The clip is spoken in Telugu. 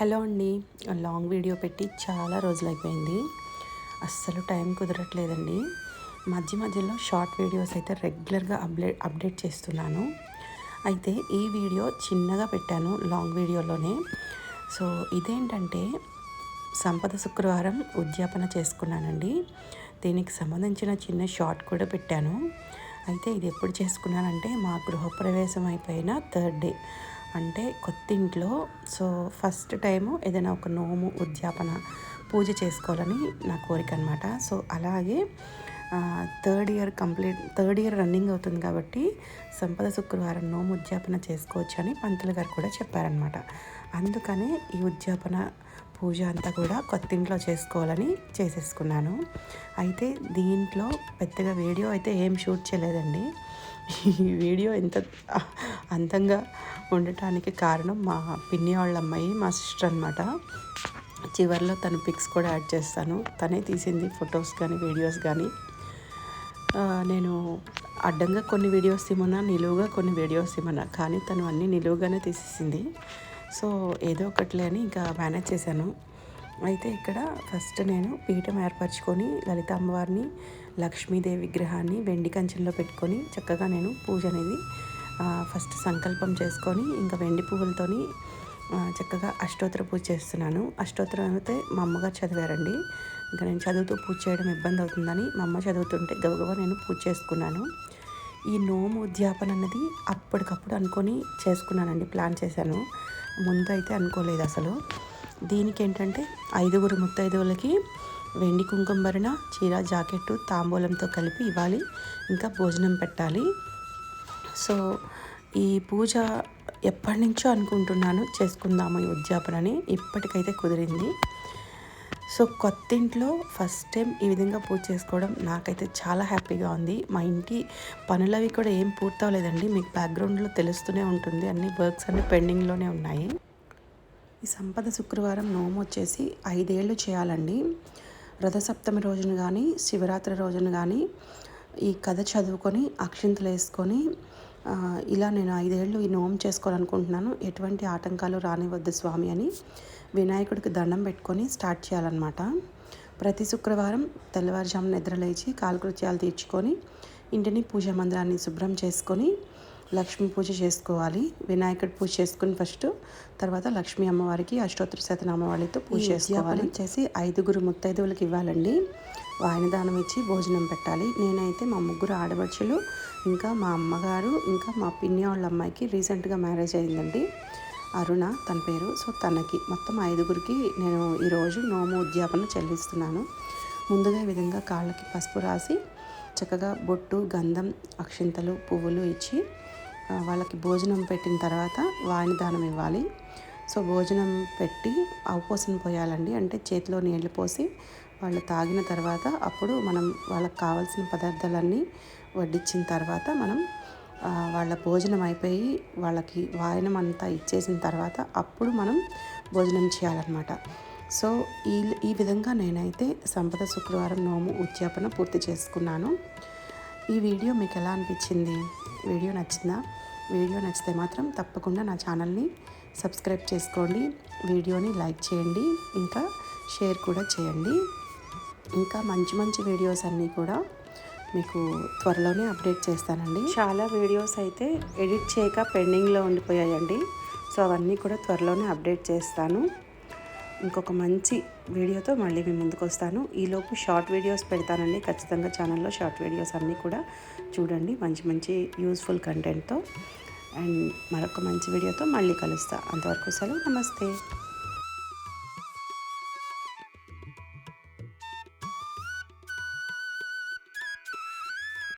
హలో అండి. లాంగ్ వీడియో పెట్టి చాలా రోజులు అయిపోయింది అస్సలు టైం కుదరట్లేదండి. మధ్య మధ్యలో షార్ట్ వీడియోస్ అయితే రెగ్యులర్గా అప్డేట్ అప్డేట్ చేస్తున్నాను. అయితే ఈ వీడియో చిన్నగా పెట్టాను లాంగ్ వీడియోలోనే. సో ఇదేంటంటే సంపద శుక్రవారం ఉద్యాపన చేసుకున్నానండి. దీనికి సంబంధించిన చిన్న షార్ట్ కూడా పెట్టాను. అయితే ఇది ఎప్పుడు చేసుకున్నానంటే మా గృహప్రవేశం అయిపోయిన థర్డ్ డే. అంటే కొత్త ఇంట్లో సో ఫస్ట్ టైము ఏదైనా ఒక నోము ఉద్యాపన పూజ చేసుకోవాలని నా కోరిక అనమాట సో అలాగే third year complete third year running అవుతుంది కాబట్టి సంపద శుక్రవారం నోము ఉద్యాపన చేసుకోవచ్చు అని పంతులు గారు కూడా చెప్పారనమాట అందుకనే ఈ ఉద్యాపన పూజ అంతా కూడా కొత్త ఇంట్లో చేసుకోవాలని చేసేసుకున్నాను. అయితే దీంట్లో పెద్దగా వీడియో అయితే ఏం షూట్ చేయలేదండి. ఈ వీడియో ఎంత అందంగా ఉండటానికి కారణం మా పిన్ని వాళ్ళ అమ్మాయి మా సిస్టర్ అనమాట చివరిలో తన పిక్స్ కూడా యాడ్ చేస్తాను. తనే తీసింది ఫొటోస్ కానీ వీడియోస్ కానీ. నేను అడ్డంగా కొన్ని వీడియోస్ ఇమ్మన్నా నిలువుగా కొన్ని వీడియోస్ ఇమ్మన్నా కానీ తను అన్నీ నిలువుగానే తీసేసింది. సో ఏదో ఒకటిలే అని ఇంకా మేనేజ్ చేశాను. అయితే ఇక్కడ ఫస్ట్ నేను పీఠం ఏర్పరచుకొని లలిత అమ్మవారిని లక్ష్మీదేవి విగ్రహాన్ని వెండి కంచెల్లో పెట్టుకొని చక్కగా నేను పూజ అనేది ఫస్ట్ సంకల్పం చేసుకొని ఇంకా వెండి పువ్వులతోని చక్కగా అష్టోత్తర పూజ చేస్తున్నాను. అష్టోత్తరం అయితే మా అమ్మగారు చదివారండి. ఇంకా నేను చదువుతూ పూజ చేయడం ఇబ్బంది అవుతుందని మా అమ్మ చదువుతుంటే గబగబా నేను పూజ చేసుకున్నాను. ఈ నోము ఉద్యాపన అన్నది అప్పటికప్పుడు అనుకొని చేసుకున్నానండి ప్లాన్ చేశాను. ముందు అయితే అనుకోలేదు అసలు. దీనికి ఏంటంటే ఐదుగురు ముత్తైదువులకి వెండి కుంకుమభరణ చీర జాకెట్టు తాంబూలంతో కలిపి ఇవ్వాలి. ఇంకా భోజనం పెట్టాలి. సో ఈ పూజ ఎప్పటి నుంచో అనుకుంటున్నాను చేసుకుందాము ఈ ఉద్యాపనని. ఇప్పటికైతే కుదిరింది. సో కొత్త ఇంట్లో ఫస్ట్ టైం ఈ విధంగా పూజ చేసుకోవడం నాకైతే చాలా హ్యాపీగా ఉంది. మా ఇంటి పనులవి కూడా ఏం పూర్తవలేదండి. మీకు బ్యాక్గ్రౌండ్లో తెలుస్తూనే ఉంటుంది. అన్ని వర్క్స్ అన్ని పెండింగ్లోనే ఉన్నాయి. ఈ సంపద శుక్రవారం నోము వచ్చేసి ఐదేళ్ళు చేయాలండి. రథసప్తమి రోజున కానీ శివరాత్రి రోజున కానీ ఈ కథ చదువుకొని అక్షింతలు వేసుకొని ఇలా నేను ఐదేళ్ళు ఈ నోము చేసుకోవాలనుకుంటున్నాను. ఎటువంటి ఆటంకాలు రానివద్దు స్వామి అని వినాయకుడికి దండం పెట్టుకొని స్టార్ట్ చేయాలన్నమాట. ప్రతి శుక్రవారం తెల్లవారుజాము నిద్రలేచి కాలకృత్యాలు తీర్చుకొని ఇంటిని పూజా మందిరాన్ని శుభ్రం చేసుకొని లక్ష్మీ పూజ చేసుకోవాలి. వినాయకుడి పూజ చేసుకుని ఫస్ట్ తర్వాత లక్ష్మీ అమ్మవారికి అష్టోత్తర శతనామవాళితో పూజ చేసుకోవాలి. వచ్చేసి ఐదుగురు ముత్తైదువులకి ఇవ్వాలండి. వాయినదానం ఇచ్చి భోజనం పెట్టాలి. నేనైతే మా ముగ్గురు ఆడపడుచులు ఇంకా మా అమ్మగారు ఇంకా మా పిన్ని వాళ్ళ అమ్మాయికి రీసెంట్గా మ్యారేజ్ అయిందండి. అరుణ తన పేరు. సో తనకి మొత్తం ఐదుగురికి నేను ఈరోజు నోము ఉద్యాపన చెల్లిస్తున్నాను. ముందుగా ఈ విధంగా కాళ్ళకి పసుపు రాసి చక్కగా బొట్టు గంధం అక్షింతలు పువ్వులు ఇచ్చి వాళ్ళకి భోజనం పెట్టిన తర్వాత వాణి దానం ఇవ్వాలి. సో భోజనం పెట్టి అవపోసం పోయాలండి. అంటే చేతిలో నీళ్ళు పోసి వాళ్ళు తాగిన తర్వాత అప్పుడు మనం వాళ్ళకి కావాల్సిన పదార్థాలన్నీ వడ్డించిన తర్వాత మనం వాళ్ళ భోజనం అయిపోయి వాళ్ళకి వాయనం అంతా ఇచ్చేసిన తర్వాత అప్పుడు మనం భోజనం చేయాలన్నమాట. సో ఈ ఈ విధంగా నేనైతే సంపద శుక్రవారం నోము ఉద్యాపన పూర్తి చేసుకున్నాను. ఈ వీడియో మీకు ఎలా అనిపించింది? వీడియో నచ్చిందా? వీడియో నచ్చితే మాత్రం తప్పకుండా నా ఛానల్ని సబ్స్క్రైబ్ చేసుకోండి. వీడియోని లైక్ చేయండి. ఇంకా షేర్ కూడా చేయండి. ఇంకా మంచి మంచి వీడియోస్ అన్నీ కూడా మీకు త్వరలోనే అప్డేట్ చేస్తానండి. చాలా వీడియోస్ అయితే ఎడిట్ చేయక పెండింగ్లో ఉండిపోయాయండి. సో అవన్నీ కూడా త్వరలోనే అప్డేట్ చేస్తాను. ఇంకొక మంచి వీడియోతో మళ్ళీ మేము ముందుకు వస్తాను. ఈలోపు షార్ట్ వీడియోస్ పెడతానండి. ఖచ్చితంగా ఛానల్లో షార్ట్ వీడియోస్ అన్నీ కూడా చూడండి. మంచి మంచి యూస్ఫుల్ కంటెంట్తో. అండ్ మరొక మంచి వీడియోతో మళ్ళీ కలుస్తా. అంతవరకు సెలవు. నమస్తే.